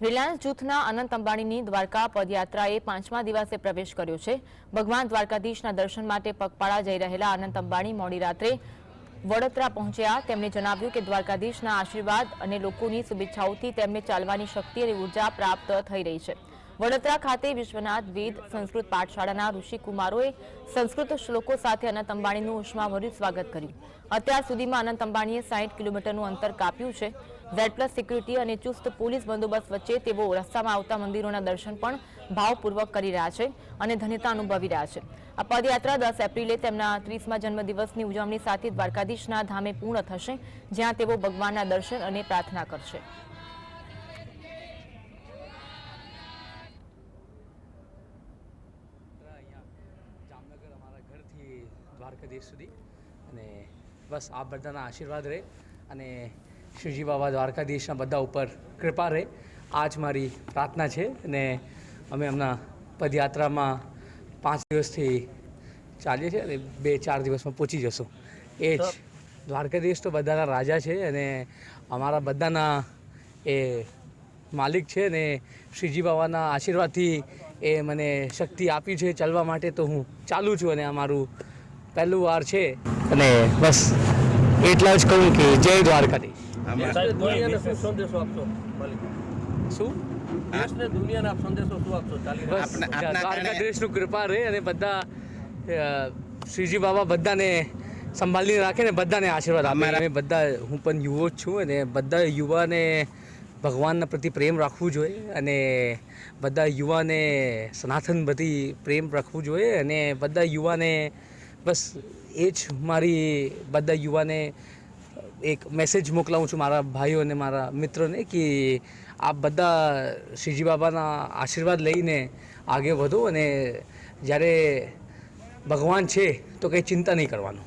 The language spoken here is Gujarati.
રિલાયન્સ જૂથના અનંત અંબાણીની દ્વારકા પદયાત્રાએ પાંચમા દિવસે પ્રવેશ કર્યો છે. ભગવાન દ્વારકાધીશના દર્શન માટે પગપાળા જઈ રહેલા અનંત અંબાણી મોડી રાત્રે વડોદરા પહોંચ્યા. તેમણે જણાવ્યું કે દ્વારકાધીશના આશીર્વાદ અને લોકોની શુભેચ્છાઓથી તેમને ચાલવાની શક્તિ અને ઊર્જા પ્રાપ્ત થઈ રહી છે. વડોદરા ખાતે વિશ્વનાથ વેદ સંસ્કૃત પાઠશાળાના ઋષિકુમારોએ સંસ્કૃત શ્લોકો સાથે અનંત અંબાણીનું ઉષ્માભર્યું સ્વાગત કર્યું. અત્યાર સુધીમાં અનંત અંબાણીએ સાઠ કિલોમીટરનું અંતર કાપ્યું છે. ઝેડ પ્લસ સિક્યુરિટી અને ચુસ્ત પોલીસ બંદોબસ્ત વચ્ચે તેઓ રસ્તામાં આવતા મંદિરોના દર્શન પણ ભાવપૂર્વક કરી રહ્યા છે અને ધન્યતા અનુભવી રહ્યા છે. આ પદયાત્રા દસ એપ્રિલે તેમના ત્રીસમા જન્મદિવસની ઉજવણી સાથે દ્વારકાધીશના ધામે પૂર્ણ થશે, જ્યાં તેઓ ભગવાનના દર્શન અને પ્રાર્થના કરશે. ઘરથી દ્વારકાધીશ સુધી અને બસ આ બધાના આશીર્વાદ રહે અને શિવજી બાબા દ્વારકાધીશના બધા ઉપર કૃપા રહે. આ જ મારી પ્રાર્થના છે અને અમે હમણાં પદયાત્રામાં પાંચ દિવસથી ચાલીએ છીએ અને બે ચાર દિવસમાં પહોંચી જશું. એ જ દ્વારકાધીશ તો બધાના રાજા છે અને અમારા બધાના એ માલિક છે અને શ્રીજી બાબાના આશીર્વાદથી એ મને શક્તિ આપી છે. ચાલવા માટે તો હું ચાલું છું અને આ મારું પહેલું વાર છે અને બસ એટલા જ કહું કે જય દ્વારકાધીશ. સાહેબ, શું દ્વારકાધીશનું કૃપા રહે અને બધા શ્રીજી બાબા બધાને સંભાળીને રાખે ને બધાને આશીર્વાદ આપે. અમે બધા હું પણ યુવો જ છું અને બધા યુવાને ભગવાનના પ્રતિ પ્રેમ રાખવું જોઈએ અને બધા યુવાને સનાતન પ્રતિ પ્રેમ રાખવું જોઈએ અને બધા યુવાને બસ એ જ મારી બધા યુવાને એક મેસેજ મોકલાવું છું મારા ભાઈઓ અને મારા મિત્રોને કે આપ બધા શ્રીજી બાબાના આશીર્વાદ લઈને આગે વધો અને જ્યારે ભગવાન છે તો કંઈ ચિંતા નહીં કરવાનું.